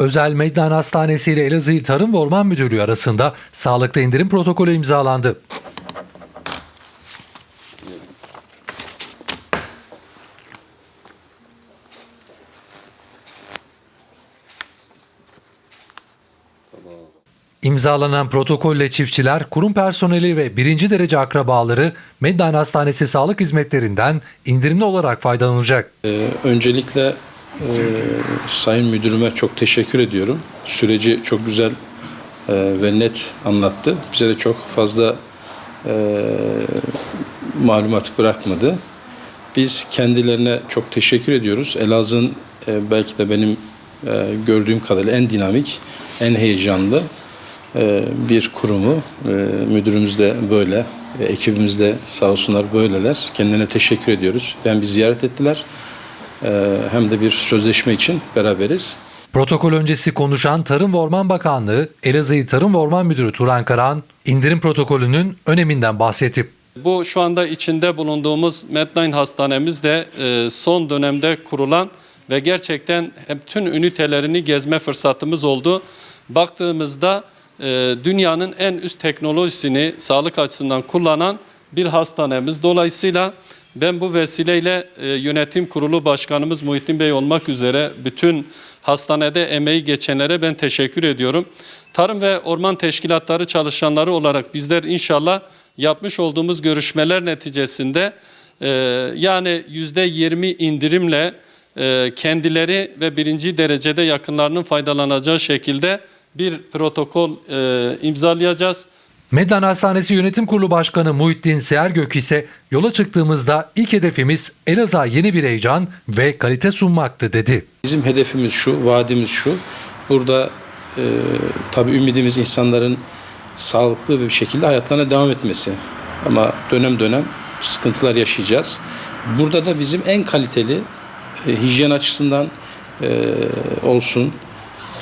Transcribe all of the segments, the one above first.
Özel Meydan Hastanesi ile Elazığ Tarım ve Orman Müdürlüğü arasında sağlıkta indirim protokolü imzalandı. İmzalanan protokolle çiftçiler, kurum personeli ve birinci derece akrabaları Meddan Hastanesi sağlık hizmetlerinden indirimli olarak faydalanacak. Ee, öncelikle e, Sayın Müdürüme çok teşekkür ediyorum. Süreci çok güzel e, ve net anlattı. Bize de çok fazla e, malumat bırakmadı. Biz kendilerine çok teşekkür ediyoruz. Elazığ'ın e, belki de benim e, gördüğüm kadarıyla en dinamik, en heyecanlı e, bir kurumu. E, müdürümüz de böyle, e, ekibimiz de sağ olsunlar böyleler. Kendilerine teşekkür ediyoruz. Ben bir ziyaret ettiler. E, hem de bir sözleşme için beraberiz. Protokol öncesi konuşan Tarım ve Orman Bakanlığı, Elazığ Tarım ve Orman Müdürü Turan Karan, indirim protokolünün öneminden bahsetti. Bu şu anda içinde bulunduğumuz Medline Hastanemiz de e, son dönemde kurulan ve gerçekten hep tüm ünitelerini gezme fırsatımız oldu. Baktığımızda e, dünyanın en üst teknolojisini sağlık açısından kullanan bir hastanemiz. Dolayısıyla ben bu vesileyle e, yönetim kurulu başkanımız Muhittin Bey olmak üzere bütün hastanede emeği geçenlere ben teşekkür ediyorum. Tarım ve Orman Teşkilatları çalışanları olarak bizler inşallah yapmış olduğumuz görüşmeler neticesinde e, yani yüzde yirmi indirimle e, kendileri ve birinci derecede yakınlarının faydalanacağı şekilde bir protokol e, imzalayacağız. Meddan Hastanesi Yönetim Kurulu Başkanı Muhittin Seergök ise yola çıktığımızda ilk hedefimiz Elazığ'a yeni bir heyecan ve kalite sunmaktı dedi. Bizim hedefimiz şu, vaadimiz şu. Burada e, tabii ümidimiz insanların sağlıklı bir şekilde hayatlarına devam etmesi. Ama dönem dönem sıkıntılar yaşayacağız. Burada da bizim en kaliteli e, hijyen açısından e, olsun,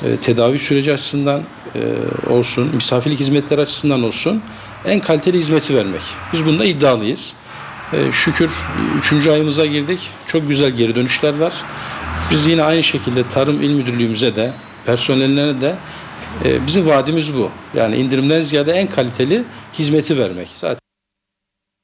e, tedavi süreci açısından e, olsun, misafirlik hizmetleri açısından olsun en kaliteli hizmeti vermek. Biz bunda iddialıyız. E, şükür 3. ayımıza girdik. Çok güzel geri dönüşler var. Biz yine aynı şekilde Tarım İl Müdürlüğümüze de, personellerine de bizim vaadimiz bu. Yani indirimden ziyade en kaliteli hizmeti vermek. Zaten